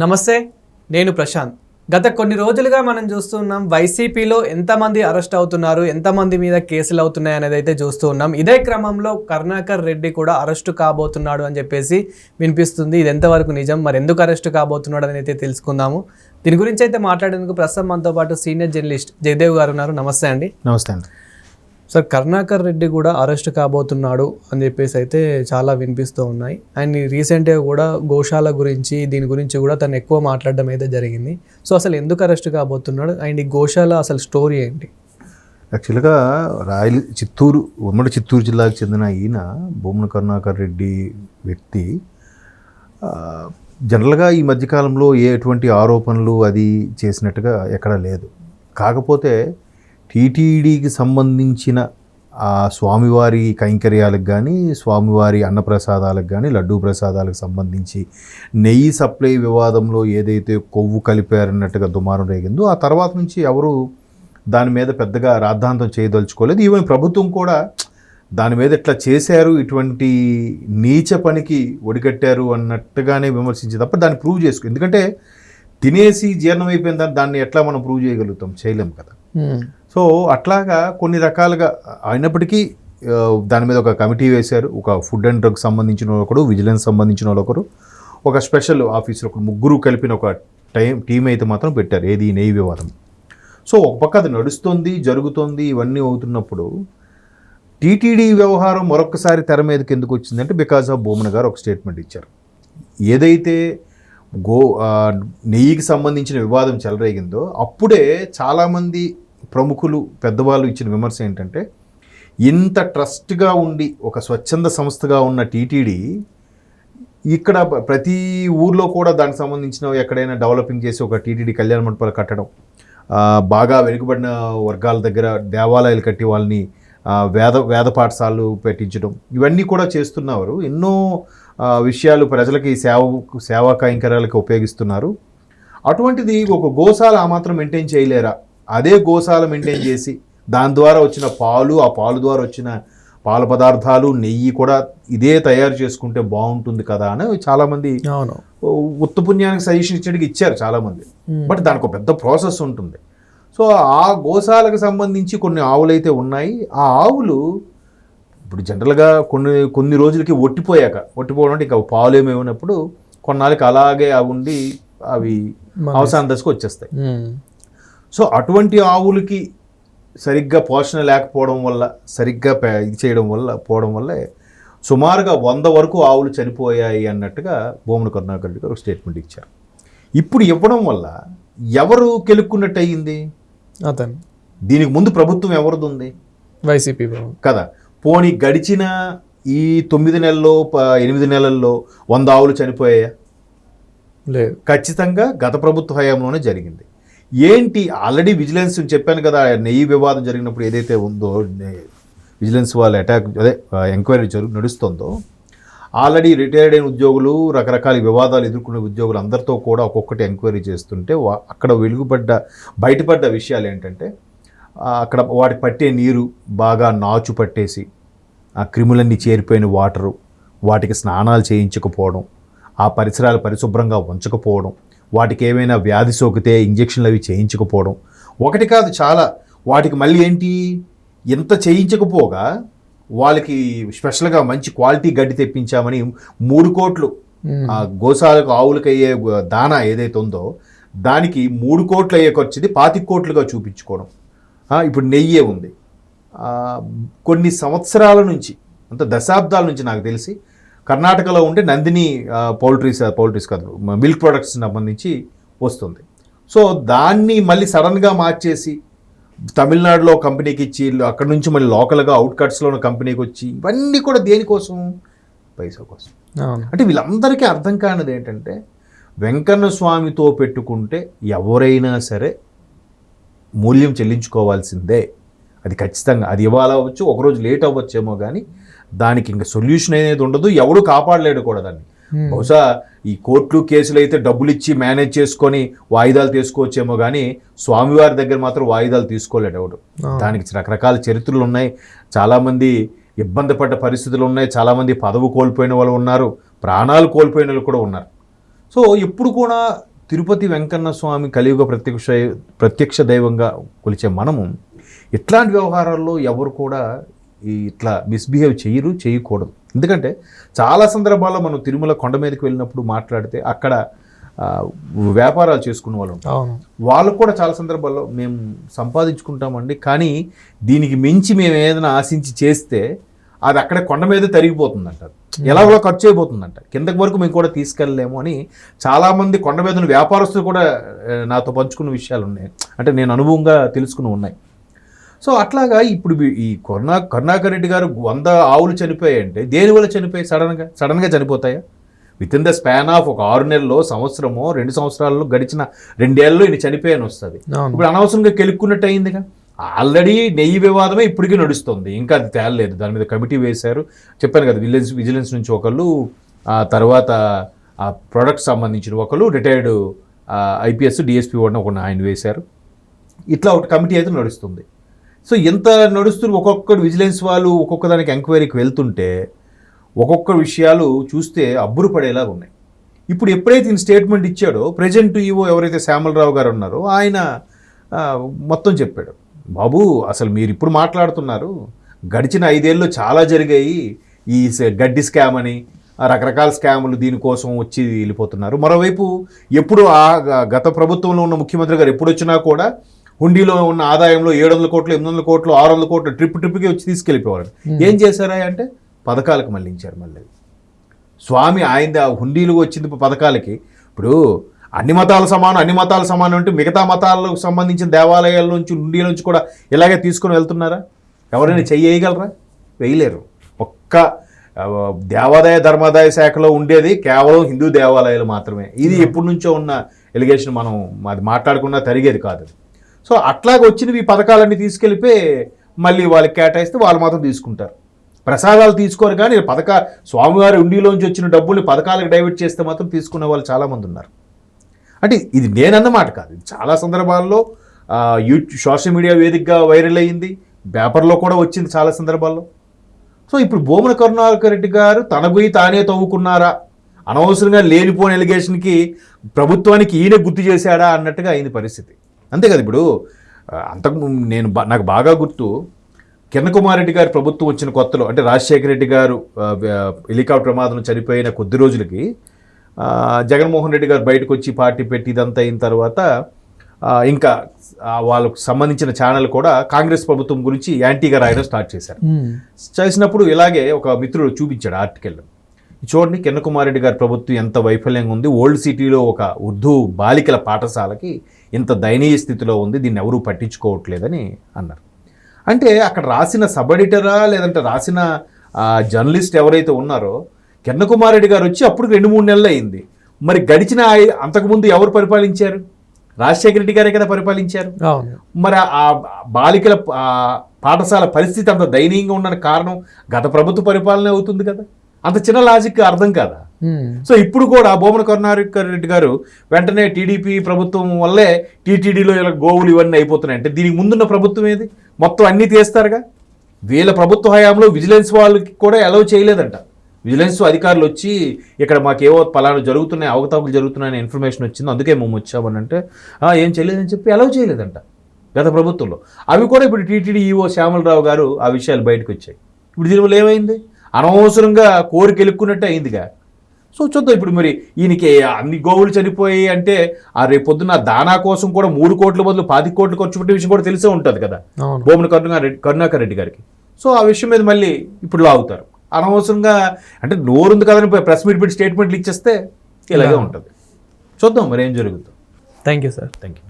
నమస్తే నేను ప్రశాంత్. గత కొన్ని రోజులుగా మనం చూస్తున్నాం వైసీపీలో ఎంతమంది అరెస్ట్ అవుతున్నారు ఎంతమంది మీద కేసులు అవుతున్నాయి అనేది అయితే చూస్తూ ఉన్నాం. ఇదే క్రమంలో కరుణాకర్ రెడ్డి కూడా అరెస్టు కాబోతున్నాడు అని చెప్పేసి వినిపిస్తుంది. ఇది ఎంతవరకు నిజం? మరి ఎందుకు అరెస్టు కాబోతున్నాడు అని అయితే తెలుసుకుందాము. దీని గురించి అయితే మాట్లాడేందుకు ప్రస్తుతం మనతో పాటు సీనియర్ జర్నలిస్ట్ జయదేవ్ గారు ఉన్నారు. నమస్తే అండి. నమస్తే అండి. సార్ కరుణాకర్ రెడ్డి కూడా అరెస్ట్ కాబోతున్నాడు అని చెప్పేసి అయితే చాలా వినిపిస్తూ ఉన్నాయి. అండ్ రీసెంట్గా కూడా గోశాల గురించి దీని గురించి కూడా తను ఎక్కువ మాట్లాడడం అయితే జరిగింది. సో అసలు ఎందుకు అరెస్ట్ కాబోతున్నాడు? అండ్ ఈ గోశాల అసలు స్టోరీ ఏంటి? యాక్చువల్గా రాయల చిత్తూరు ఉమ్మడి చిత్తూరు జిల్లాకు చెందిన ఈయన భూమన కరుణాకర్ రెడ్డి వ్యక్తి జనరల్గా ఈ మధ్యకాలంలో ఏ ఎటువంటి ఆరోపణలు అది చేసినట్టుగా ఎక్కడా లేదు. కాకపోతే టీటీడీకి సంబంధించిన ఆ స్వామివారి కైంకర్యాలకు కానీ స్వామివారి అన్నప్రసాదాలకు కానీ లడ్డూ ప్రసాదాలకు సంబంధించి నెయ్యి సప్లై వివాదంలో ఏదైతే కొవ్వు కలిపారన్నట్టుగా దుమారం రేగిందో ఆ తర్వాత నుంచి ఎవరు దాని మీద పెద్దగా రాద్ధాంతం చేయదలుచుకోలేదు. ఈవెన్ ప్రభుత్వం కూడా దాని మీద ఇట్లా చేశారు ఇటువంటి నీచ పనికి ఒడిగట్టారు అన్నట్టుగానే విమర్శించి తప్ప దాన్ని ప్రూవ్ చేసుకో ఎందుకంటే తినేసి జీర్ణం దాన్ని ఎట్లా మనం ప్రూవ్ చేయగలుగుతాం? చేయలేం కదా. సో అట్లాగా కొన్ని రకాలుగా అయినప్పటికీ దాని మీద ఒక కమిటీ వేశారు. ఒక ఫుడ్ అండ్ డ్రగ్ సంబంధించిన వాళ్ళు విజిలెన్స్ సంబంధించిన వాళ్ళు ఒకరు. ఒక స్పెషల్ ఆఫీసర్ ఒక ముగ్గురు కలిపిన ఒక టైం టీం అయితే మాత్రం పెట్టారు ఏది నెయ్యి వివాదం సో ఒక పక్క అది నడుస్తుంది జరుగుతోంది ఇవన్నీ అవుతున్నప్పుడు టీటీడీ వ్యవహారం మరొకసారి తెర మీదకి ఎందుకు వచ్చిందంటే బికాజ్ ఆఫ్ బొమ్మన గారు ఒక స్టేట్మెంట్ ఇచ్చారు. ఏదైతే గో నెయ్యికి సంబంధించిన వివాదం చెలరేగిందో అప్పుడే చాలామంది ప్రముఖులు పెద్దవాళ్ళు ఇచ్చిన విమర్శ ఏంటంటే ఇంత ట్రస్ట్గా ఉండి ఒక స్వచ్ఛంద సంస్థగా ఉన్న టీటీడీ ఇక్కడ ప్రతి ఊర్లో కూడా దానికి సంబంధించిన ఎక్కడైనా డెవలపింగ్ చేసి ఒక టీటీడీ కళ్యాణ మండపాలు కట్టడం బాగా వెనుకబడిన వర్గాల దగ్గర దేవాలయాలు కట్టి వాళ్ళని వేద వేద పాఠశాలలు పెట్టించడం ఇవన్నీ కూడా చేస్తున్నారు ఎన్నో విషయాలు ప్రజలకి సేవ సేవా కైంకర్యాలకి ఉపయోగిస్తున్నారు. అటువంటిది ఒక గోశాల ఆ మాత్రం మెయింటైన్ చేయలేరా? అదే గోశాల మెయింటైన్ చేసి దాని ద్వారా వచ్చిన పాలు ఆ పాలు ద్వారా వచ్చిన పాల పదార్థాలు నెయ్యి కూడా ఇదే తయారు చేసుకుంటే బాగుంటుంది కదా అని చాలామంది ఉత్తపుణ్యానికి సజెషన్ ఇచ్చడానికి ఇచ్చారు చాలామంది. బట్ దానికి ఒక పెద్ద ప్రాసెస్ ఉంటుంది. సో ఆ గోశాలకు సంబంధించి కొన్ని ఆవులు అయితే ఉన్నాయి. ఆ ఆవులు ఇప్పుడు జనరల్గా కొన్ని కొన్ని రోజులకి ఒట్టిపోయాక ఒట్టిపోవడం అంటే ఇంకా పాలు ఏమేమినప్పుడు కొన్నాళ్ళకి అలాగే అవి ఉండి అవి అవసాన దశకు వచ్చేస్తాయి. సో అటువంటి ఆవులకి సరిగ్గా పోషణ లేకపోవడం వల్ల సరిగ్గా ఇది చేయడం వల్ల పోవడం వల్లే సుమారుగా వంద వరకు ఆవులు చనిపోయాయి అన్నట్టుగా భూమన కరుణాకర్ రెడ్డి గారు ఒక స్టేట్మెంట్ ఇచ్చారు. ఇప్పుడు ఇవ్వడం వల్ల ఎవరు కెలుక్కున్నట్టు అయ్యింది అతను. దీనికి ముందు ప్రభుత్వం ఎవరిది ఉంది వైసీపీ కదా. పోనీ గడిచిన ఈ తొమ్మిది నెలల్లో ఎనిమిది నెలల్లో వంద ఆవులు చనిపోయాయా? లేదు. ఖచ్చితంగా గత ప్రభుత్వ హయాంలోనే జరిగింది. ఏంటి? ఆల్రెడీ విజిలెన్స్ చెప్పాను కదా నెయ్యి వివాదం జరిగినప్పుడు ఏదైతే ఉందో విజిలెన్స్ వాళ్ళ అటాక్ అదే ఎంక్వైరీ జరుగు నడుస్తుందో ఆల్రెడీ రిటైర్డ్ అయిన ఉద్యోగులు రకరకాల వివాదాలు ఎదుర్కొనే ఉద్యోగులు అందరితో కూడా ఒక్కొక్కటి ఎంక్వైరీ చేస్తుంటే అక్కడ వెలుగుపడ్డ బయటపడ్డ విషయాలు ఏంటంటే అక్కడ వాటికి పట్టే నీరు బాగా నాచు పట్టేసి ఆ క్రిములన్నీ చేరిపోయిన వాటరు వాటికి స్నానాలు చేయించకపోవడం ఆ పరిసరాలు పరిశుభ్రంగా ఉంచకపోవడం వాటికి ఏమైనా వ్యాధి సోకితే ఇంజక్షన్లు అవి చేయించకపోవడం. ఒకటి కాదు చాలా. వాటికి మళ్ళీ ఏంటి? ఎంత చేయించకపోగా వాళ్ళకి స్పెషల్గా మంచి క్వాలిటీ గడ్డి తెప్పించామని మూడు కోట్లు. ఆ గోశాలకు ఆవులకు అయ్యే దానా ఏదైతే ఉందో దానికి మూడు కోట్లు అయ్యే ఖర్చుది పాతి కోట్లుగా చూపించుకోవడం. ఇప్పుడు నెయ్యే ఉంది. కొన్ని సంవత్సరాల నుంచి అంత దశాబ్దాల నుంచి నాకు తెలిసి కర్ణాటకలో ఉండే నందిని పౌల్ట్రీస్ పౌల్ట్రీస్ కాదు మిల్క్ ప్రొడక్ట్స్ సంబంధించి వస్తుంది. సో దాన్ని మళ్ళీ సడన్గా మార్చేసి తమిళనాడులో కంపెనీకి ఇచ్చి అక్కడ నుంచి మళ్ళీ లోకల్గా అవుట్కట్స్లో ఉన్న కంపెనీకి వచ్చి ఇవన్నీ కూడా దేనికోసం? పైసా కోసం. అంటే వీళ్ళందరికీ అర్థం కానిది ఏంటంటే వెంకన్న స్వామితో పెట్టుకుంటే ఎవరైనా సరే మూల్యం చెల్లించుకోవాల్సిందే. అది ఖచ్చితంగా అది ఇవాళ అవ్వచ్చు ఒకరోజు లేట్ అవ్వచ్చేమో కానీ దానికి ఇంకా సొల్యూషన్ అనేది ఉండదు ఎవడు కాపాడలేడు కూడా దాన్ని. బహుశా ఈ కోర్టులు కేసులు అయితే డబ్బులు ఇచ్చి మేనేజ్ చేసుకొని వాయిదాలు తీసుకోవచ్చేమో కానీ స్వామివారి దగ్గర మాత్రం వాయిదాలు తీసుకోలేడు ఎవడు. దానికి రకరకాల చరిత్రలు ఉన్నాయి. చాలామంది ఇబ్బంది పడ్డ పరిస్థితులు ఉన్నాయి. చాలామంది పదవి కోల్పోయిన వాళ్ళు ఉన్నారు. ప్రాణాలు కోల్పోయిన వాళ్ళు కూడా ఉన్నారు. సో ఎప్పుడు కూడా తిరుపతి వెంకన్న స్వామి కలియుగ ప్రత్యక్ష ప్రత్యక్ష దైవంగా కొలిచే మనము ఇట్లాంటి వ్యవహారాల్లో ఎవరు కూడా ఇట్లా మిస్బిహేవ్ చేయరు చేయకూడదు. ఎందుకంటే చాలా సందర్భాల్లో మనం తిరుమల కొండ మీదకి వెళ్ళినప్పుడు మాట్లాడితే అక్కడ వ్యాపారాలు చేసుకున్న వాళ్ళు ఉంటారు. వాళ్ళకు కూడా చాలా సందర్భాల్లో మేము సంపాదించుకుంటామండి. కానీ దీనికి మించి మేము ఏదైనా ఆశించి చేస్తే అది అక్కడ కొండ మీద తరిగిపోతుందంట ఎలాగో ఖర్చు అయిపోతుందంట కిందకి వరకు మేము కూడా తీసుకెళ్ళలేము అని చాలామంది కొండ మీద వ్యాపారస్తులు కూడా నాతో పంచుకున్న విషయాలు ఉన్నాయి. అంటే నేను అనుభవంగా తెలుసుకుని ఉన్నాయి. సో అట్లాగా ఇప్పుడు ఈ కరుణా కరుణాకర్ రెడ్డి గారు వంద ఆవులు చనిపోయాయంటే దేనివల్ల చనిపోయాయి సడన్గా సడన్గా చనిపోతాయా? With in the span of ఒక ఆరు నెలల్లో సంవత్సరమో రెండు సంవత్సరాల్లో గడిచిన రెండేళ్ళలో ఇది చనిపోయాను వస్తుంది. ఇప్పుడు అనవసరంగా కెలుక్కున్నట్టు అయిందిగా ఆల్రెడీ నెయ్యి వివాదమే ఇప్పటికీ నడుస్తుంది. ఇంకా అది తేలలేదు. దాని మీద కమిటీ వేశారు. చెప్పాను కదా విజిలెన్స్ విజిలెన్స్ నుంచి ఒకళ్ళు ఆ తర్వాత ఆ ప్రొడక్ట్ సంబంధించిన ఒకళ్ళు రిటైర్డ్ ఐపీఎస్ డిఎస్పీ వాడిని ఒక ఆయన వేశారు. ఇట్లా ఒకటి కమిటీ అయితే నడుస్తుంది. సో ఎంత నడుస్తున్న ఒక్కొక్కటి విజిలెన్స్ వాళ్ళు ఒక్కొక్క దానికి ఎంక్వైరీకి వెళ్తుంటే ఒక్కొక్క విషయాలు చూస్తే అబ్బురు ఉన్నాయి. ఇప్పుడు ఎప్పుడైతే ఈయన స్టేట్మెంట్ ఇచ్చాడో ప్రజెంట్ ఈవో ఎవరైతే శ్యామలరావు గారు ఉన్నారో ఆయన మొత్తం చెప్పాడు. బాబు అసలు మీరు ఇప్పుడు మాట్లాడుతున్నారు. గడిచిన ఐదేళ్ళు చాలా జరిగాయి. ఈ గడ్డి స్కామ్ అని రకరకాల స్కాములు దీనికోసం వచ్చి వెళ్ళిపోతున్నారు. మరోవైపు ఎప్పుడు ఆ గ- గత ప్రభుత్వంలో ఉన్న ముఖ్యమంత్రి గారు ఎప్పుడు వచ్చినా కూడా హుండీలో ఉన్న ఆదాయంలో ఏడు వందల కోట్లు ఎనిమిది వందల కోట్లు ఆరు వందల కోట్లు ట్రిప్ ట్రిప్కి వచ్చి తీసుకెళ్ళిపోవాడు ఏం చేశారా అంటే పథకాలకు మళ్ళించారు మళ్ళీ. స్వామి ఆయన హుండీలు వచ్చింది పథకాలకి. ఇప్పుడు అన్ని మతాల సమానం అన్ని మతాల సమానం అంటే మిగతా మతాలకు సంబంధించిన దేవాలయాల నుంచి హుండీల నుంచి కూడా ఇలాగే తీసుకొని వెళ్తున్నారా? ఎవరైనా చెయ్యగలరా? వేయలేరు. ఒక్క దేవాదాయ ధర్మాదాయ శాఖలో ఉండేది కేవలం హిందూ దేవాలయాలు మాత్రమే. ఇది ఎప్పటి నుంచో ఉన్న ఎలిగేషన్ మనం అది మాట్లాడకుండా తరిగేది కాదు. సో అట్లాగే వచ్చినవి ఈ పథకాలన్నీ తీసుకెళ్ళిపోయి మళ్ళీ వాళ్ళకి కేటాయిస్తే వాళ్ళు మాత్రం తీసుకుంటారు. ప్రసాదాలు తీసుకోరు కానీ పథక స్వామివారి ఉండిలోంచి వచ్చిన డబ్బుల్ని పథకాలకు డైవర్ట్ చేస్తే మాత్రం తీసుకునే వాళ్ళు చాలామంది ఉన్నారు. అంటే ఇది నేనన్నమాట కాదు. చాలా సందర్భాల్లో యూట్యూబ్ సోషల్ మీడియా వేదికగా వైరల్ అయ్యింది. పేపర్లో కూడా వచ్చింది చాలా సందర్భాల్లో. సో ఇప్పుడు భూమన కరుణాకర్ రెడ్డి గారు తన గుయి తానే తవ్వుకున్నారా? అనవసరంగా లేనిపోని ఎలిగేషన్కి ప్రభుత్వానికి ఈయన గుర్తు చేశాడా అన్నట్టుగా అయింది పరిస్థితి. అంతే కదా ఇప్పుడు? అంతకు నేను నాకు బాగా గుర్తు కిరణ్ కుమార్ రెడ్డి గారి ప్రభుత్వం వచ్చిన కొత్తలో అంటే రాజశేఖర రెడ్డి గారు హెలికాప్టర్ ప్రమాదం చనిపోయిన కొద్ది రోజులకి జగన్మోహన్ రెడ్డి గారు బయటకు వచ్చి పార్టీ పెట్టి ఇదంతా అయిన తర్వాత ఇంకా వాళ్ళకు సంబంధించిన ఛానల్ కూడా కాంగ్రెస్ ప్రభుత్వం గురించి యాంటీగా రాయడం స్టార్ట్ చేశారు. చేసినప్పుడు ఇలాగే ఒక మిత్రుడు చూపించాడు ఆర్టికల్. చూడండి కిరణ్ కుమార్ రెడ్డి గారి ప్రభుత్వం ఎంత వైఫల్యంగా ఉంది. ఓల్డ్ సిటీలో ఒక ఉర్దూ బాలికల పాఠశాలకి ఇంత దయనీయ స్థితిలో ఉంది దీన్ని ఎవరూ పట్టించుకోవట్లేదని అన్నారు. అంటే అక్కడ రాసిన సబ్ ఎడిటరా లేదంటే రాసిన జర్నలిస్ట్ ఎవరైతే ఉన్నారో రెడ్డి గారు వచ్చి అప్పుడు రెండు మూడు నెలలు అయింది. మరి గడిచిన అంతకుముందు ఎవరు పరిపాలించారు? రాజశేఖర రెడ్డి గారే కదా పరిపాలించారు. మరి ఆ బాలికల పాఠశాల పరిస్థితి అంత దయనీయంగా ఉండడానికి కారణం గత ప్రభుత్వ పరిపాలన అవుతుంది కదా. అంత చిన్న లాజిక్ అర్థం కాదా. Hmm. సో ఇప్పుడు కూడా భూమన కరుణాకర్ రెడ్డి గారు వెంటనే టీడీపీ ప్రభుత్వం వల్లే టీటీడీలో ఇలా గోవులు ఇవన్నీ అయిపోతున్నాయి. అంటే దీనికి ముందున్న ప్రభుత్వం ఏది? మొత్తం అన్నీ తీస్తారుగా? వీళ్ళ ప్రభుత్వ హయాంలో విజిలెన్స్ వాళ్ళకి కూడా అలౌ చేయలేదంట. విజిలెన్స్ అధికారులు వచ్చి ఇక్కడ మాకేవో పలానా జరుగుతున్నాయి అవకతవకలు జరుగుతున్నాయని ఇన్ఫర్మేషన్ వచ్చింది అందుకే మేము వచ్చామని అంటే ఏం చేయలేదని చెప్పి అలౌ చేయలేదంట గత ప్రభుత్వంలో. అవి కూడా ఇప్పుడు టీటీడీ ఈఓ శ్యామలరావు గారు ఆ విషయాలు బయటకు వచ్చాయి. ఇప్పుడు దీనివల్ల ఏమైంది? అనవసరంగా కోరిక అయిందిగా. సో చూద్దాం ఇప్పుడు మరి ఈయనకి అన్ని గోవులు చనిపోయి అంటే ఆ రేపు పొద్దున్న దానా కోసం కూడా మూడు కోట్ల బదులు పాతి కోట్లు ఖర్చు పెట్టే విషయం కూడా తెలిసే ఉంటుంది కదా. కరుణాకర్ రెడ్డి కరుణాకర్ రెడ్డి గారికి. సో ఆ విషయం మీద మళ్ళీ ఇప్పుడు లాగుతారు. అనవసరంగా అంటే నోరుంది కదని ప్రెస్ మీట్ పెట్టి స్టేట్మెంట్లు ఇచ్చేస్తే ఇలాగే ఉంటుంది. చూద్దాం మరి ఏం జరుగుతుంది. Thank you sir. Thank you